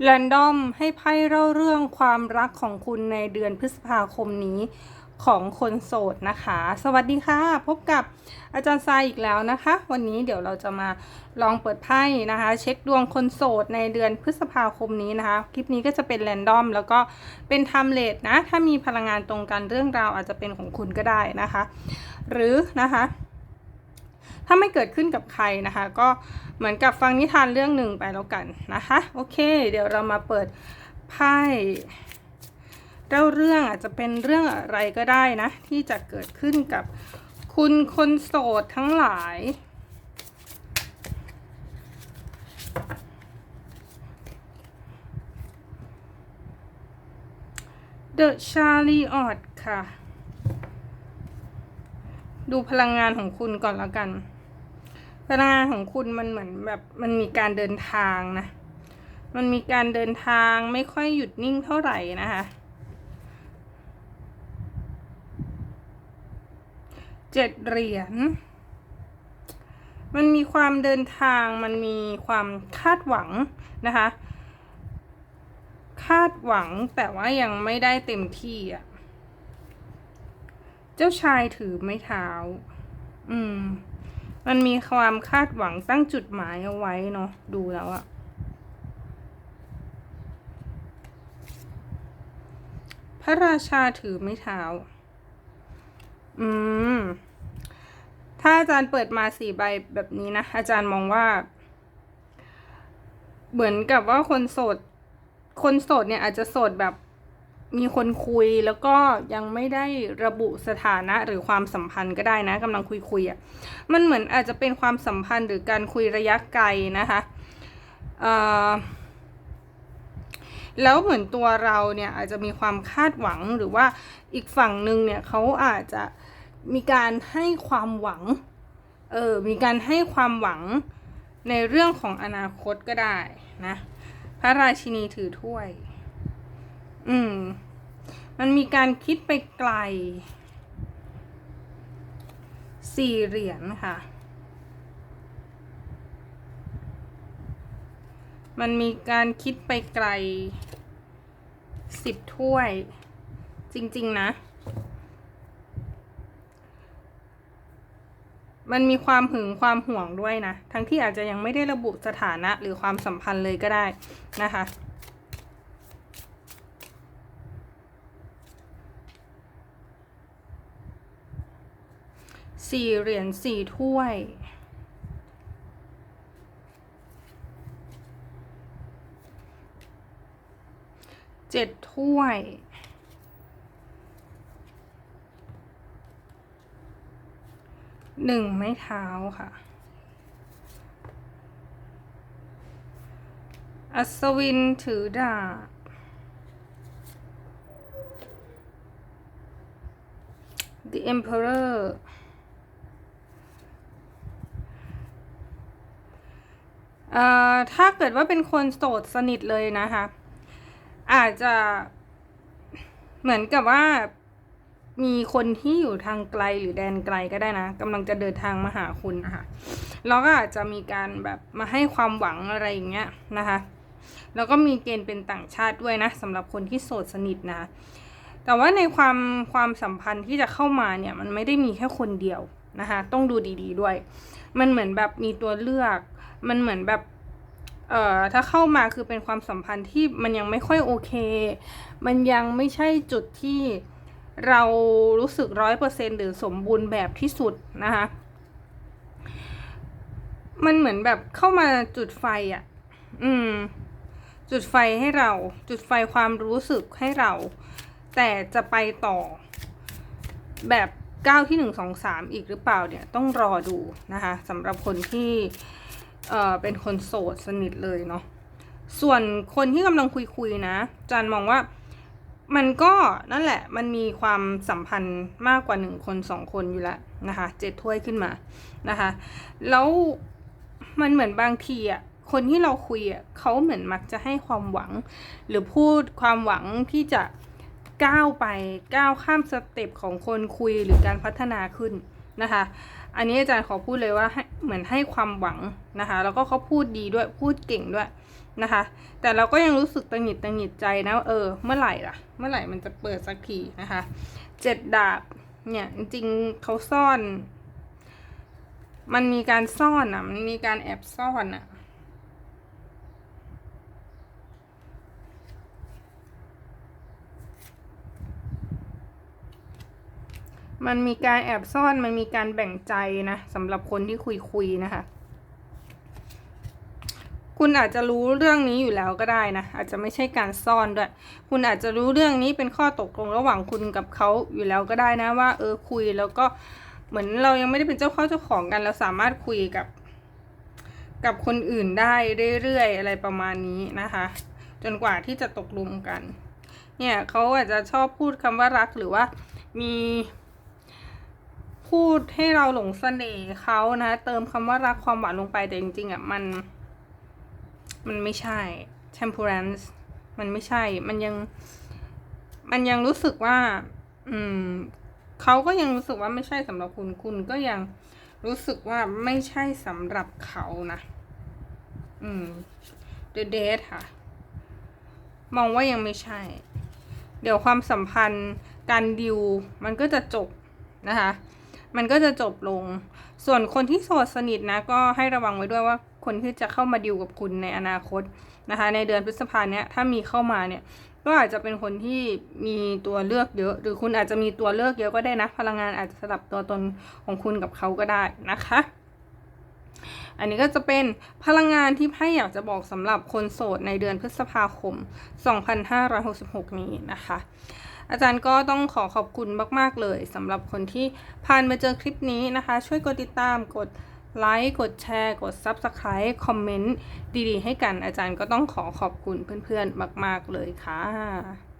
แรนดอมให้ไพ่เล่าเรื่องความรักของคุณในเดือนพฤษภาคมนี้ของคนโสดนะคะ สวัสดีค่ะ พบกับอาจารย์ทรายอีกแล้วนะคะ วันนี้เดี๋ยวเราจะมาลองเปิดไพ่นะคะ เช็คดวงคนโสดในเดือนพฤษภาคมนี้นะคะ คลิปนี้ก็จะเป็นแรนดอมแล้วก็เป็นไทม์เลทนะ ถ้ามีพลังงานตรงกันเรื่องราวอาจจะเป็นของคุณก็ได้นะคะ หรือนะคะ ถ้าไม่เกิดขึ้นกับใครนะคะ ก็เหมือนกับฟังนิทานเรื่องหนึ่งไปแล้วกันนะคะ โอเค เดี๋ยวเรามาเปิดไพ่เล่าเรื่องอาจจะเป็นเรื่องอะไรก็ได้นะ ที่จะเกิดขึ้นกับคุณคนโสดทั้งหลาย The Chariot ค่ะ ดูพลังงานของคุณก่อนแล้วกัน พลังงานของคุณมันเหมือนแบบมันมีการเดินทางนะ มันมีการเดินทางไม่ค่อยหยุดนิ่งเท่าไหร่นะคะ เจ็ดเหรียญ มันมีความเดินทาง มันมีความคาดหวังนะคะ คาดหวังแต่ว่ายังไม่ได้เต็มที่อะ เจ้าชายถือไม้เท้า อืม มันมีความคาดหวังตั้งจุดหมายเอาไว้เนาะดูแล้วอะพระราชาถือไม้เท้า อืม ถ้าอาจารย์เปิดมาสี่ใบแบบนี้นะ อาจารย์มองว่า เหมือนกับว่าคนโสด คนโสดเนี่ยอาจจะโสดแบบ มีคนคุยแล้วก็ยังไม่ได้ระบุสถานะหรือความสัมพันธ์ก็ได้นะกำลังคุยคุยอะ่ะมันเหมือนอาจจะเป็นความสัมพันธ์หรือการคุยระยะไกลนะคะแล้วเหมือนตัวเราเนี่ยอาจจะมีความคาดหวังหรือว่าอีกฝั่งหนึ่งเนี่ยเขาอาจจะมีการให้ความหวังเออมีการให้ความหวังในเรื่องของอนาคตก็ได้นะพระราชินีถือถ้วย อืม มันมีการคิดไปไกล สี่เหรียญค่ะ มันมีการคิดไปไกล สิบถ้วย จริง ๆ นะ มันมีความหึงความห่วงด้วยนะ ทั้งที่อาจจะยังไม่ได้ระบุสถานะหรือความสัมพันธ์เลยก็ได้นะคะ สี่เหรียญสี่ถ้วย เจ็ดถ้วยหนึ่งไม้เท้าค่ะ อัศวินถือดาบ The Emperor เอ่อถ้าเกิดว่าเป็นคนโสดสนิทเลยนะคะ อาจจะเหมือนกับว่ามีคนที่อยู่ทางไกลหรือแดนไกลก็ได้นะกำลังจะเดินทางมาหาคุณนะคะแล้วก็อาจจะมีการแบบมาให้ความหวังอะไรอย่างเงี้ยนะคะแล้วก็มีเกณฑ์เป็นต่างชาติด้วยนะสำหรับคนที่โสดสนิทนะ แต่ว่าในความความสัมพันธ์ที่จะเข้ามาเนี่ยมันไม่ได้มีแค่คนเดียวนะคะ ต้องดูดี ๆด้วย มันเหมือนแบบมีตัวเลือก มันเหมือนแบบเอ่อถ้าเข้ามาคือเป็นความสัมพันธ์ที่มันยังไม่ค่อยโอเค มันยังไม่ใช่จุดที่เรารู้สึกร้อยเปอร์เซ็นหรือสมบูรณ์แบบที่สุดนะคะ มันเหมือนแบบเข้ามาจุดไฟอะ่ะ อืม จุดไฟให้เรา จุดไฟความรู้สึกให้เรา แต่จะไปต่อ แบบก้าวที่หนึ่งสองสามอีกหรือเปล่าเนี่ยต้องรอดูนะคะสำหรับคนที่ เอ่อเป็นคนโสดสนิทเลยเนาะส่วนคนที่กำลังคุยๆนะจันมองว่ามันก็นั่นแหละมันมีความสัมพันธ์มากกว่าหนึ่งคนสองคนอยู่แล้วนะคะเจ็ดถ้วยขึ้นมานะคะ แล้วมันเหมือนบางทีอะคนที่เราคุยอะเขาเหมือนมักจะให้ความหวัง หรือพูดความหวังที่จะก้าวไปก้าวข้ามสเต็ปของคนคุยหรือการพัฒนาขึ้น นะคะ อันนี้อาจารย์ขอพูดเลยว่าให้เหมือนให้ความหวังนะคะ แล้วก็เขาพูดดีด้วยพูดเก่งด้วยนะคะ แต่เราก็ยังรู้สึกตังหิดตังหิดใจนะว่าเออ เมื่อไหร่ล่ะ เมื่อไหร่มันจะเปิดสักทีนะคะเจ็ดดาบเนี่ยจริงๆเขาซ่อน มันมีการซ่อนอะ มันมีการแอบซ่อนอะ มันมีการแอบซ่อนมันมีการแบ่งใจนะสำหรับคนที่คุยคุยๆนะคะ คุณอาจจะรู้เรื่องนี้อยู่แล้วก็ได้นะ อาจจะไม่ใช่การซ่อนด้วย คุณอาจจะรู้เรื่องนี้เป็นข้อตกลงระหว่างคุณกับเขาอยู่แล้วก็ได้นะว่า เออคุยแล้วก็เหมือนเรายังไม่ได้เป็นเจ้าเข้าเจ้าของกัน เราสามารถคุยกับ กับคนอื่นได้เรื่อยๆอะไรประมาณนี้นะคะ จนกว่าที่จะตกลงกัน เนี่ยเขาอาจจะชอบพูดคำว่ารักหรือว่ามี พูดให้เราหลงเสน่ห์เขานะ เติมคำว่ารักความหวานลงไปแต่จริงๆอะมัน มันไม่ใช่ temperance มันไม่ใช่ มันยัง มันยังรู้สึกว่า อืมเขาก็ยังรู้สึกว่าไม่ใช่สำหรับคุณ คุณก็ยังรู้สึกว่าไม่ใช่สำหรับเขานะ อืม the date ค่ะ มองว่ายังไม่ใช่ เดี๋ยวความสัมพันธ์การดิวมันก็จะจบนะคะ มันก็จะจบลง ส่วนคนที่โสดสนิทนะก็ให้ระวังไว้ด้วยว่าคนที่จะเข้ามาดิวกับคุณในอนาคตนะคะ ในเดือนพฤษภาเนี้ยถ้ามีเข้ามาเนี่ยก็อาจจะเป็นคนที่มีตัวเลือกเยอะ หรือคุณอาจจะมีตัวเลือกเยอะก็ได้นะ พลังงานอาจจะสลับตัวตนของคุณกับเขาก็ได้นะคะ อันนี้ก็จะเป็นพลังงานที่ไพ่อยากจะบอกสำหรับคนโสดในเดือนพฤษภาคม 2566 นี้นะคะ อาจารย์ก็ต้องขอขอบคุณมาก ๆ เลยสำหรับคนที่ผ่านมาเจอคลิปนี้นะคะ ช่วยกดติดตามกดไลค์กดแชร์ กด Subscribe คอมเมนต์ดี ๆ ให้กันอาจารย์ก็ต้องขอขอบคุณเพื่อน ๆ มาก ๆ เลยค่ะ